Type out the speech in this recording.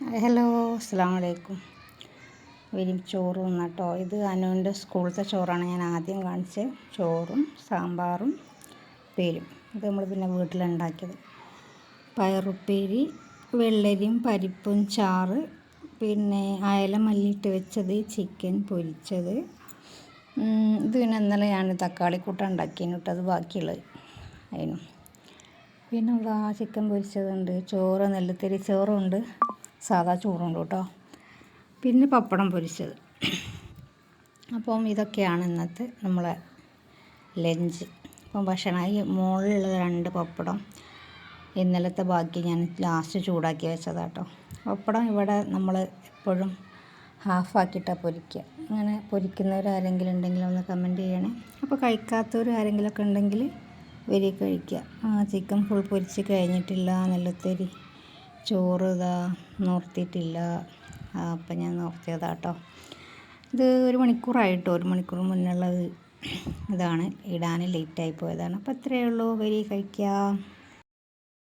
Hello അസ്സാം വലൈക്കും വരും ചോറ് കേട്ടോ ഇത് അനുവിന്റെ സ്കൂളത്തെ ചോറാണ്. ഞാൻ ആദ്യം കാണിച്ചത് ചോറും സാമ്പാറും ഉപ്പേരും ഇത് നമ്മൾ പിന്നെ വീട്ടിലുണ്ടാക്കിയത്. പയറുപ്പേരി വെള്ളരിയും പരിപ്പും ചാറ് പിന്നെ അയല മല്ലിയിട്ട് വെച്ചത് ചിക്കൻ പൊരിച്ചത്. ഇത് പിന്നെ ഇന്നലെ ഞാൻ തക്കാളി കൂട്ടം ഉണ്ടാക്കിയതിന് കേട്ടോ അത് ബാക്കിയുള്ളത് അതിനും. പിന്നെ ചിക്കൻ പൊരിച്ചതുണ്ട്. ചോറ് നെല്ലുത്തരി ചോറുണ്ട്. സാധാ ചോറുണ്ട് കേട്ടോ. പിന്നെ പപ്പടം പൊരിച്ചത്. അപ്പം ഇതൊക്കെയാണ് ഇന്നത്തെ നമ്മളെ ലഞ്ച്. അപ്പം ഭക്ഷണമായി മുകളിലുള്ള രണ്ട് പപ്പടം ഇന്നലത്തെ ബാക്കി ഞാൻ ലാസ്റ്റ് ചൂടാക്കി വെച്ചതാട്ടോ പപ്പടം ഇവിടെ നമ്മൾ എപ്പോഴും ഹാഫാക്കിയിട്ടാണ് പൊരിക്കുക. അങ്ങനെ പൊരിക്കുന്നവരാരെങ്കിലും ഉണ്ടെങ്കിൽ ഒന്ന് കമന്റ് ചെയ്യണേ. അപ്പോൾ കഴിക്കാത്തവർ ആരെങ്കിലുമൊക്കെ ഉണ്ടെങ്കിൽ വരി കഴിക്കുക. ചിക്കൻ ഫുൾ പൊരിച്ച് കഴിഞ്ഞിട്ടില്ല നെല്ലത്തേരി ചോറ് ഇതാ നിർത്തിയിട്ടില്ല. അപ്പം ഞാൻ നോർത്തിയതാട്ടോ. ഇത് ഒരു മണിക്കൂറായിട്ടോ. ഒരു മണിക്കൂർ മുന്നുള്ളത് ഇതാണ്. ഇടാൻ ലേറ്റായി പോയതാണ്. അപ്പോൾ അത്രയേ ഉള്ളൂ. വരി കഴിക്കാം.